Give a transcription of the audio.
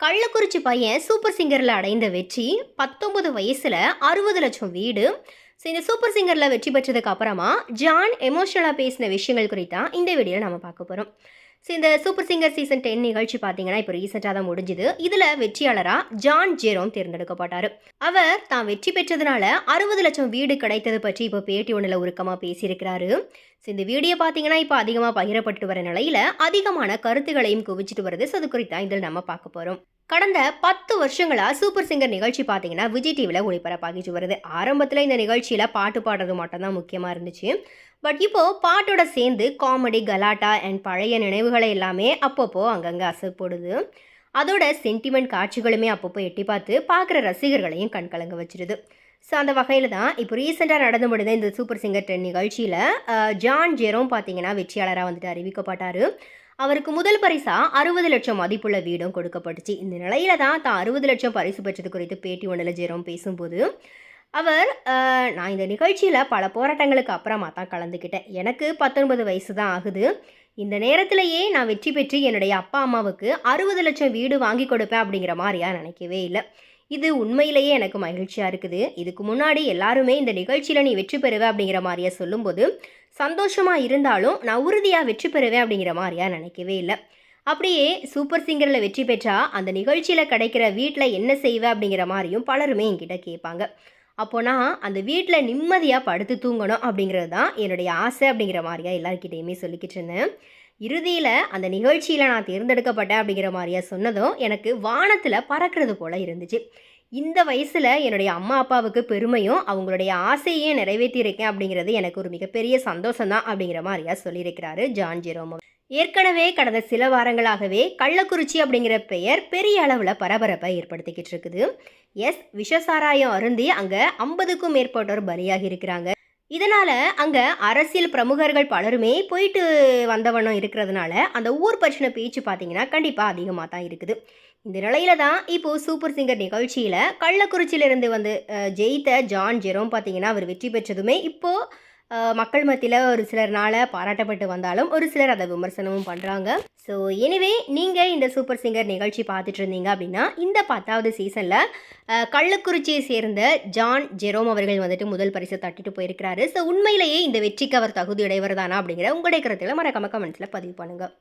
கள்ளக்குறிச்சி பையன் சூப்பர் சிங்கரில் அடைந்த வெற்றி பத்தொன்பது வயசில் அறுபது லட்சம் வீடு ஸோ இந்த சூப்பர் சிங்கரில் வெற்றி பெற்றதுக்கு அப்புறமா ஜான் எமோஷனலாக பேசின விஷயங்கள் குறித்தான் இந்த வீடியோவில் நம்ம பார்க்க போகிறோம் ஸோ இந்த சூப்பர் சிங்கர் சீசன் டென் நிகழ்ச்சி பார்த்தீங்கன்னா இப்போ ரீசெண்டாக தான் முடிஞ்சுது. இதில் வெற்றியாளராக ஜான் ஜெரோம் தேர்ந்தெடுக்கப்பட்டார். அவர் தான் வெற்றி பெற்றதுனால அறுபது லட்சம் வீடு கிடைத்தது பற்றி இப்போ பேட்டி ஒன்றில் உருக்கமாக பேசியிருக்கிறாரு. ஸோ இந்த வீடியோ பார்த்தீங்கன்னா இப்போ அதிகமாக பகிரப்பட்டு வர நிலையில் அதிகமான கருத்துக்களையும் குவிச்சிட்டு வருது. ஸோ அது குறித்தான் இதில் நம்ம பார்க்க போகிறோம் கடந்த பத்து வருஷங்களாக சூப்பர் சிங்கர் நிகழ்ச்சி பார்த்தீங்கன்னா விஜய் டிவியில் ஒளிபரப்பாகிட்டு வருது. ஆரம்பத்தில் இந்த நிகழ்ச்சியில் பாட்டு பாடுறது மட்டும்தான் முக்கியமாக இருந்துச்சு. பட் இப்போது பாட்டோட சேர்ந்து காமெடி கலாட்டா அண்ட் பழைய நினைவுகளை எல்லாமே அப்பப்போ அங்கங்கே அசைப்படுது. அதோட சென்டிமெண்ட் காட்சிகளுமே அப்பப்போ எட்டி பார்த்து பார்க்குற ரசிகர்களையும் கண்கலங்க வச்சிருது. ஸோ அந்த வகையில் தான் இப்போ ரீசெண்டாக நடந்து முடிந்த இந்த சூப்பர் சிங்கர் டென் நிகழ்ச்சியில் ஜான் ஜெரோம் பார்த்தீங்கன்னா வெற்றியாளராக வந்துட்டு அறிவிக்கப்பட்டார். அவருக்கு முதல் பரிசா அறுபது லட்சம் மதிப்புள்ள வீடும் கொடுக்கப்பட்டுச்சு. இந்த நிலையில தான் தான் அறுபது லட்சம் பரிசு பெற்றது குறித்து பேட்டி ஒன்றில் ஜெரோம் பேசும்போது அவர் நான் இந்த நிகழ்ச்சியில் பல போராட்டங்களுக்கு அப்புறமா தான் கலந்துக்கிட்டேன். எனக்கு பத்தொன்பது வயசு தான் ஆகுது. இந்த நேரத்திலேயே நான் வெற்றி பெற்று என்னுடைய அப்பா அம்மாவுக்கு அறுபது லட்சம் வீடு வாங்கி கொடுப்பேன் அப்படிங்கிற மாதிரியா நினைக்கவே இல்லை. இது உண்மையிலேயே எனக்கு மகிழ்ச்சியாக இருக்குது. இதுக்கு முன்னாடி எல்லாருமே இந்த நிகழ்ச்சியில் நீ வெற்றி பெறுவ அப்படிங்கிற மாதிரியா சொல்லும்போது சந்தோஷமாக இருந்தாலும் நான் உறுதியாக வெற்றி பெறுவேன் அப்படிங்கிற மாதிரியா நினைக்கவே இல்லை. அப்படியே சூப்பர் சிங்கரில் வெற்றி பெற்றா அந்த நிகழ்ச்சியில் கிடைக்கிற வீட்டில் என்ன செய்வேன் அப்படிங்கிற மாதிரியும் பலருமே என்கிட்ட கேட்பாங்க. அப்போ நான் அந்த வீட்டில் நிம்மதியாக படுத்து தூங்கணும் அப்படிங்கிறது தான் என்னுடைய ஆசை அப்படிங்கிற மாதிரியா எல்லாருக்கிட்டேயுமே சொல்லிக்கிட்டு இருந்தேன். இறுதியில் அந்த நிகழ்ச்சியில் நான் தேர்ந்தெடுக்கப்பட்டேன் அப்படிங்கிற மாதிரியா சொன்னதும் எனக்கு வானத்தில் பறக்கிறது போல் இருந்துச்சு. இந்த வயசில் என்னுடைய அம்மா அப்பாவுக்கு பெருமையும் அவங்களுடைய ஆசையையும் நிறைவேற்றியிருக்கேன் அப்படிங்கிறது எனக்கு ஒரு மிகப்பெரிய சந்தோஷம் தான் அப்படிங்கிற மாதிரியா சொல்லியிருக்கிறாரு ஜான் ஜெரோமோ. ஏற்கனவே கடந்த சில வாரங்களாகவே கள்ளக்குறிச்சி அப்படிங்கிற பெயர் பெரிய அளவில் பரபரப்பை ஏற்படுத்திக்கிட்டு இருக்குது. எஸ். விஷசாராயம் அருந்தி அங்கே ஐம்பதுக்கும் மேற்பட்டோர் பலியாகி இருக்கிறாங்க. இதனால் அங்கே அரசியல் பிரமுகர்கள் பலருமே போயிட்டு வந்தவண்ணம் இருக்கிறதுனால அந்த ஊர் பற்றின பேச்சு பார்த்தீங்கன்னா கண்டிப்பாக அதிகமாக தான் இருக்குது. இந்த நிலையில தான் இப்போது சூப்பர் சிங்கர் நிகழ்ச்சியில் கள்ளக்குறிச்சியிலிருந்து வந்து ஜெயித்த ஜான் ஜெரோம் பார்த்தீங்கன்னா அவர் வெற்றி பெற்றதுமே இப்போது மக்கள் மத்தியில் ஒரு சிலர்னால் பாராட்டப்பட்டு வந்தாலும் ஒரு சிலர் அதை விமர்சனமும் பண்ணுறாங்க ஸோ எனிவே நீங்கள் இந்த சூப்பர் சிங்கர் நிகழ்ச்சி பார்த்துட்டு இருந்தீங்க அப்படின்னா இந்த பத்தாவது சீசனில் கள்ளக்குறிச்சியை சேர்ந்த ஜான் ஜெரோம் அவர்கள் வந்துட்டு முதல் பரிசை தட்டிட்டு போயிருக்கிறாரு. ஸோ உண்மையிலேயே இந்த வெற்றிக்கு அவர் தகுதியுடையவர் தானா அப்படிங்கிற உங்களுடைய கருத்தில் மறக்காம கமெண்ட்ஸில் பதிவு பண்ணுங்கள்